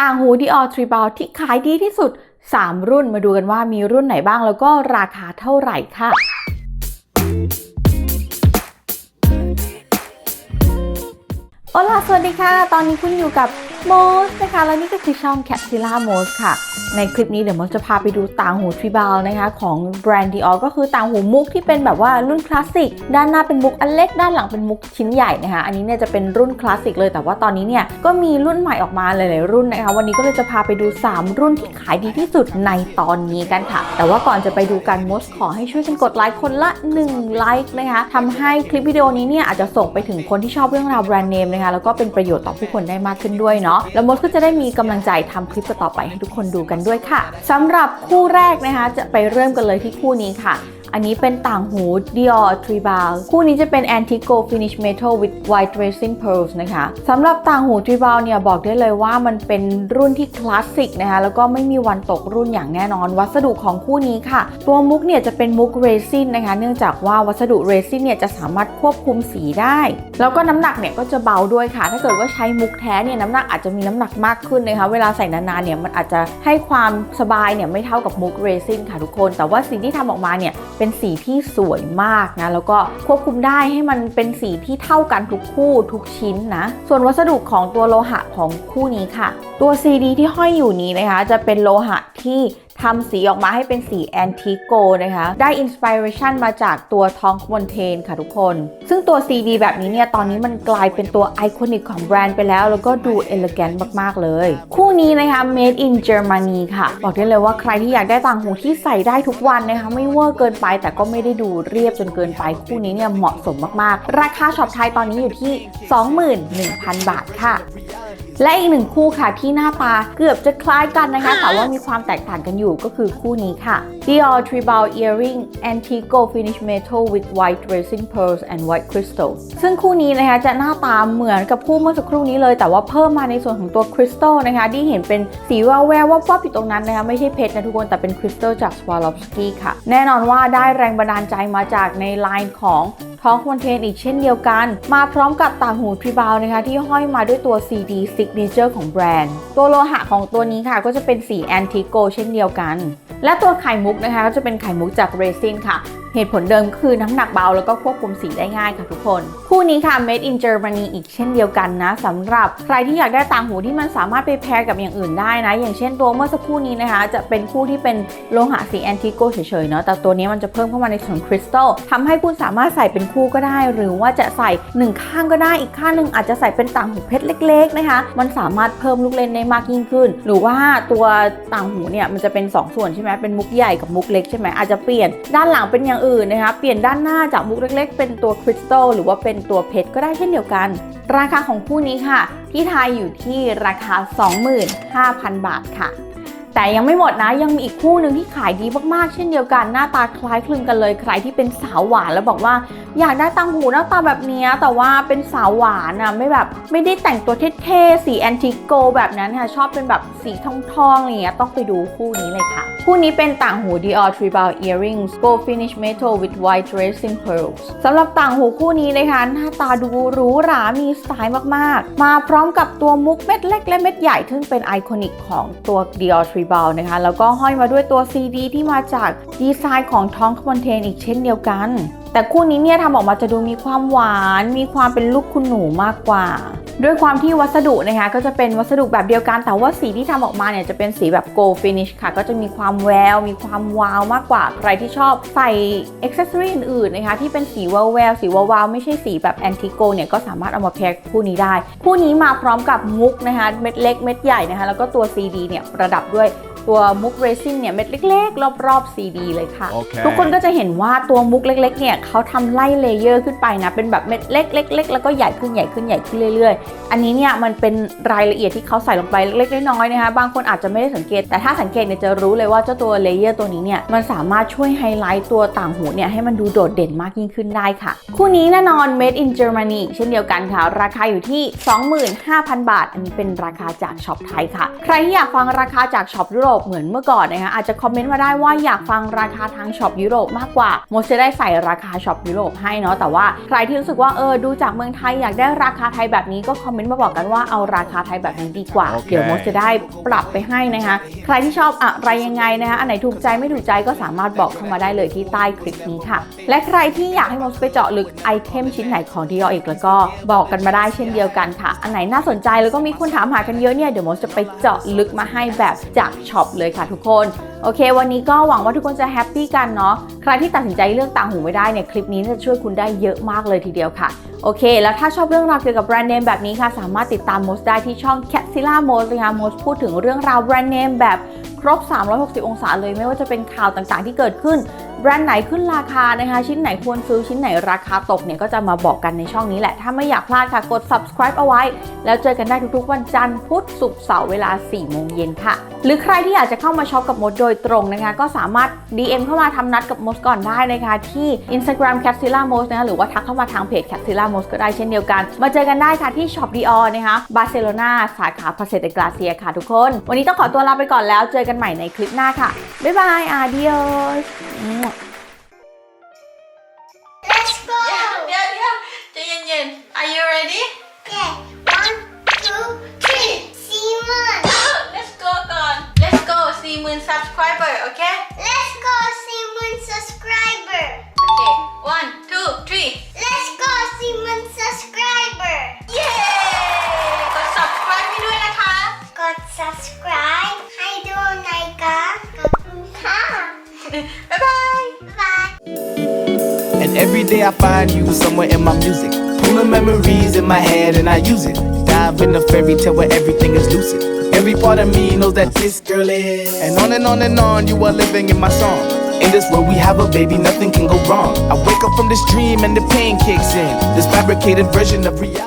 ต่างหูดีออทริบ l ที่ขายดีที่สุด 3 รุ่นมาดูกันว่ามีรุ่นไหนบ้างแล้วก็ราคาเท่าไหร่ค่ะ โอลาสวัสดีค่ะ ตอนนี้คุณอยู่กับโมสนะคะ และนี่ก็คือช่อง Capsula m o s ค่ะ ในคลิปนี้เดี๋ยวโมสจะพาไปดูต่างหูทริบ l นะคะ ของแบรนด์ Dior ก็คือต่างหูมุกที่เป็นแบบว่ารุ่นคลาสสิก ด้านหน้าเป็นมุกอันเล็ก ด้านหลังเป็นมุกชิ้นใหญ่นะคะ อันนี้เนี่ยจะเป็นรุ่นคลาสสิกเลย แต่ว่าตอนนี้เนี่ยก็มีรุ่นใหม่ออกมาหลายๆรุ่นนะคะ วันนี้ก็เลยจะพาไปดู 3 รุ่นที่ขายดีที่สุดในตอนนี้กันค่ะ แต่ว่าก่อนจะไปดูกันโมสขอให้ช่วยกันกดไลค์คนละ1ไลค์นะคะทำให้คลิปวิดีโอนี้เนี่ยอาจจะส่งไปถึงคนที่ชอบเรื่องราวแบรนด์เนมนะคะแล้วก็เป็นประโยชน์ต่อผู้คนได้มากขึ้นด้วยเนาะแล้วมดก็จะได้มีกำลังใจทำคลิปต่อไปให้ทุกคนดูกันด้วยค่ะสำหรับคู่แรกนะคะจะไปเริ่มกันเลยที่คู่นี้ค่ะ อันนี้เป็นต่างหู Dior Tribal คู่นี้จะเป็น Antique Gold Finish Metal with White Racing Pearls นะคะสำหรับต่างหู Tribal เนี่ยบอกได้เลยว่ามันเป็นรุ่นที่คลาสสิกนะคะแล้วก็ไม่มีวันตกรุ่นอย่างแน่นอน วัสดุของคู่นี้ค่ะ ตัวมุกเนี่ยจะเป็นมุกเรซินนะคะ เนื่องจากว่าวัสดุเรซินเนี่ยจะสามารถควบคุมสีได้ แล้วก็น้ำหนักเนี่ยก็จะเบาด้วยค่ะ ถ้าเกิดว่าใช้มุกแท้เนี่ยน้ำหนักอาจจะมีน้ำหนักมากขึ้นนะคะเวลาใส่นานๆเนี่ยมันอาจจะให้ความสบายเนี่ยไม่เท่ากับมุกเรซินค่ะทุกคน แต่ว่าสิ่งที่ทำออกมาเนี่ยเป็นสีที่สวยมากนะ แล้วก็ควบคุมได้ให้มันเป็นสีที่เท่ากันทุกคู่ทุกชิ้นนะ ส่วนวัสดุของตัวโลหะของคู่นี้ค่ะ ตัว CD ที่ห้อยอยู่นี้นะคะ จะเป็นโลหะที่ ทำสีออกมาให้เป็นสีแอนติโกนะคะ ได้อินสปิเรชันมาจากตัวทองมอนเทนค่ะทุกคน ซึ่งตัว CD แบบนี้เนี่ย ตอนนี้มันกลายเป็นตัวไอคอนิกของแบรนด์ไปแล้ว แล้วก็ดูเอล g กนมาก ๆ เลย คู่นี้นะคะ made in Germany ค่ะ บอกได้เลยว่าใครที่อยากได้ต่างหูที่ใส่ได้ทุกวันนะคะ ไม่เวอร์เกินไป แต่ก็ไม่ได้ดูเรียบจนเกินไป คู่นี้เนี่ยเหมาะสมมาก ๆ ราคาช็อปไทยตอนนี้อยู่ที่ 21,000 บาทค่ะ และอีกหนึ่งคู่ค่ะที่หน้าตาเกือบจะคล้ายกันนะคะ แต่ว่ามีความแตกต่างกันอยู่ก็คือคู่นี้ค่ะ Dior Tribal Earring Antique Gold Finish Metal with White Racing Pearls and White Crystal ซึ่งคู่นี้นะคะจะหน้าตาเหมือนกับคู่เมื่อสักครู่นี้เลย แต่ว่าเพิ่มมาในส่วนของตัวคริสตัลนะคะ ที่เห็นเป็นสีแววแววว่าว่าอยู่ตรงนั้นนะคะ ไม่ใช่เพชรนะทุกคน แต่เป็นคริสตัลจาก Swarovski ค่ะ แน่นอนว่าได้แรงบันดาลใจมาจากในไลน์ของท้องคอนเทนอีกเช่นเดียวกัน มาพร้อมกับต่างหูทริบาลนะคะที่ห้อยมาด้วยตัว CD กเนเจอร์ของแบรนด์ ตัวโลหะของตัวนี้ค่ะ ก็จะเป็นสีแอนติโกเช่นเดียวกัน และตัวไข่มุกนะคะก็จะเป็นไข่มุกจากเรซินค่ะ เหตุผลเดิมคือน้ำหนักเบาแล้วก็ควบคุมสีได้ง่ายค่ะทุกคน คู่นี้ค่ะ made in Germany อีกเช่นเดียวกันนะสำหรับใครที่อยากได้ต่างหูที่มันสามารถไปแพร์กับอย่างอื่นได้นะ อย่างเช่นตัวเมื่อสักครู่นี้นะคะ จะเป็นคู่ที่เป็นโลหะสีแอนติโกเฉยๆเนาะแต่ตัวนี้มันจะเพิ่มเข้ามาในส่วนคริสตัลทำให้คุณสามารถใส่เป็นคู่ก็ได้ หรือว่าจะใส่หนึ่งข้างก็ได้อีกข้างหนึ่งอาจจะใส่เป็นต่างหูเพชรเล็ก ๆนะคะ มันสามารถเพิ่มลูกเล่นได้มากยิ่งขึ้น หรือว่าตัวต่างหูเนี่ยมันจะเป็น 2 ส่วนใช่ไหมเป็นมุกใหญ่กับมุกเล็กใช่ไหมอาจจะเปลี่ยนด้านหลังเป็นอย่างอื่นนะคะเปลี่ยนด้านหน้าจากมุกเล็ก ๆ เป็นตัวคริสตัลหรือว่าเป็นตัวเพชรก็ได้เช่นเดียวกัน ราคาของคู่นี้ค่ะ ที่ไทยอยู่ที่ราคา 25,000 บาทค่ะ แต่ยังไม่หมดนะ ยังมีอีกคู่หนึ่งที่ขายดีมากๆ เช่นเดียวกันหน้าตาคล้ายคลึงกันเลย ใครที่เป็นสาวหวานแล้วบอกว่า อยากได้ตังหูหน้าตาแบบเนี้ยแต่ว่าเป็นสาวหวานอะไม่แบบไม่ได้แต่งตัวเท่ๆสีแอนติโกแบบนั้นค่ะชอบเป็นแบบสีทองๆอะไรเงี้ยต้องไปดูคู่นี้เลยค่ะ คู่นี้เป็นต่างหู Dior Tribal Earrings Gold Finish Metal with White Racing Pearls สำหรับต่างหูคู่นี้นะคะหน้าตาดูหรูหรา มีสไตล์มากๆ มาพร้อมกับตัวมุกเม็ดเล็กและเม็ดใหญ่ซึ่งเป็นไอคอนิกของตัว Dior Tribal นะคะ แล้วก็ห้อยมาด้วยตัว CD ที่มาจากดีไซน์ของท้องคอนเทนอีกเช่นเดียวกัน แต่คู่นี้เนี่ยทำออกมาจะดูมีความหวาน มีความเป็นลูกคุณหนูมากกว่า ด้วยความที่วัสดุนะคะก็จะเป็นวัสดุแบบเดียวกัน แต่ว่าสีที่ทำออกมาเนี่ยจะเป็นสีแบบ gold finish ค่ะ ก็จะมีความแวว มีความวาวมากกว่า ใครที่ชอบใส่ accessory อื่นๆนะคะที่เป็นสีแววแววสีวาวๆไม่ใช่สีแบบแอนติโกเนี่ยก็สามารถเอามาแพรคู่นี้ได้ คู่นี้มาพร้อมกับมุกนะคะเม็ดเล็กเม็ดใหญ่นะคะแล้วก็ตัว CD เนี่ยประดับด้วย ตัวมุกเรซินเนี่ยเม็ดเล็กๆ รอบๆ CD เลยค่ะโอเคทุกคนก็จะเห็นว่าตัวมุกเล็กๆเนี่ยเขาทำไล่เลเยอร์ขึ้นไปนะเป็นแบบเม็ดเล็กๆเล็กๆแล้วก็ใหญ่ขึ้นใหญ่ขึ้นใหญ่ขึ้นเรื่อยๆ อันนี้เนี่ยมันเป็นรายละเอียดที่เขาใส่ลงไปเล็กๆน้อยๆนะคะบางคนอาจจะไม่ได้สังเกต แต่ถ้าสังเกตเนี่ยจะรู้เลยว่าเจ้าตัวเลเยอร์ตัวนี้เนี่ยมันสามารถช่วยไฮไลท์ตัวต่างหูเนี่ยให้มันดูโดดเด่นมากยิ่งขึ้นได้ค่ะ คู่นี้แน่นอน made in Germany เช่นเดียวกันค่ะ ราคาอยู่ที่ 25,000 บาท อันนี้เป็นราคาจากช็อปไทยค่ะ ใครที่อยากฟังราคาจากช็อปยุโรปปเหมือนเมื่อก่อนนะคะอาจจะคอมเมนต์มาได้ว่าอยากฟังราคาทางช็อปยุโรปมากกว่าโมจะได้ใส่ราคาช็อปยุโรปให้เนาะแต่ว่าใครที่รู้สึกว่าเออดูจากเมืองไทยอยากได้ราคาไทยแบบนี้ก็คอมเมนต์มาบอกกันว่าเอาราคาไทยแบบนี้ดีกว่าโอเคเดี๋ยวโมจะได้ปรับไปให้นะคะ ใครที่ชอบอะไรยังไงนะคะอันไหนถูกใจไม่ถูกใจก็สามารถบอกเข้ามาได้เลยที่ใต้คลิปนี้ค่ะ และใครที่อยากให้โมไปเจาะลึกไอเทมชิ้นไหนของดีออีกแล้วก็บอกกันมาได้เช่นเดียวกันค่ะ อันไหนน่าสนใจแล้วก็มีคนถามหากันเยอะเนี่ยเดี๋ยวโมจะไปเจาะลึกมาให้แบบจากช็อปเลยค่ะทุกคน โอเค วันนี้ก็หวังว่าทุกคนจะแฮปปี้กันเนาะใครที่ตัดสินใจเลือกต่างหูไม่ได้เนี่ยคลิปนี้จะช่วยคุณได้เยอะมากเลยทีเดียวค่ะโอเค แล้วถ้าชอบเรื่องราวเกี่ยวกับแบรนด์เนมแบบนี้ค่ะ สามารถติดตามโมสได้ที่ช่อง Cat Silla m o s นะคะโมสพูดถึงเรื่องราวแบรนด์เนมแบบครบ 360 องศาเลยไม่ว่าจะเป็นข่าวต่างๆ ที่เกิดขึ้น แบรนด์ไหนขึ้นราคานะคะ ชิ้นไหนควรซื้อชิ้นไหนราคาตกเนี่ยก็จะมาบอกกันในช่องนี้แหละ ถ้าไม่อยากพลาดค่ะกด subscribe เอาไว้ แล้วเจอกันได้ทุกๆ วันจันทร์พุธศุกร์เสาร์เวลา 4 โมงเย็นค่ะ หรือใครที่อยากจะเข้ามาช็อปกับมดโดยตรงนะคะ ก็สามารถ DM เข้ามาทำนัดกับมดก่อนได้นะคะ ที่ Instagram Capsilla m o s นะคะหรือว่าทักเข้ามาทางเพจ Capsilla m o s ก็ได้เช่นเดียวกัน มาเจอกันได้ค่ะที่ Shop Dior นะคะบาร์เซโลนาสาขาพาเซเดกราเซียค่ะทุกคน วันนี้ต้องขอตัวลาไปก่อนแล้ว เจอกันใหม่ในคลิปหน้าค่ะบ๊ายบาย adios Let's go 40,000 subscriber โอเค Let's go, Simon subscriber. โอเค one two three Let's go, Simon subscriber. เย้ กด subscribe ให้ด้วยนะคะ กด subscribe ให้ดูหน่อยค่ะขอบคุณค่ะ บ๊ายบาย Bye. And every day I find you somewhere in my music. Pulling memories in my head and I use it. Dive in a fairy tale where everything is lucid. Every part of me knows that this girl is. And on and on and on, you are living in my song. In this world we have a baby, nothing can go wrong. I wake up from this dream and the pain kicks in. This fabricated version of reality.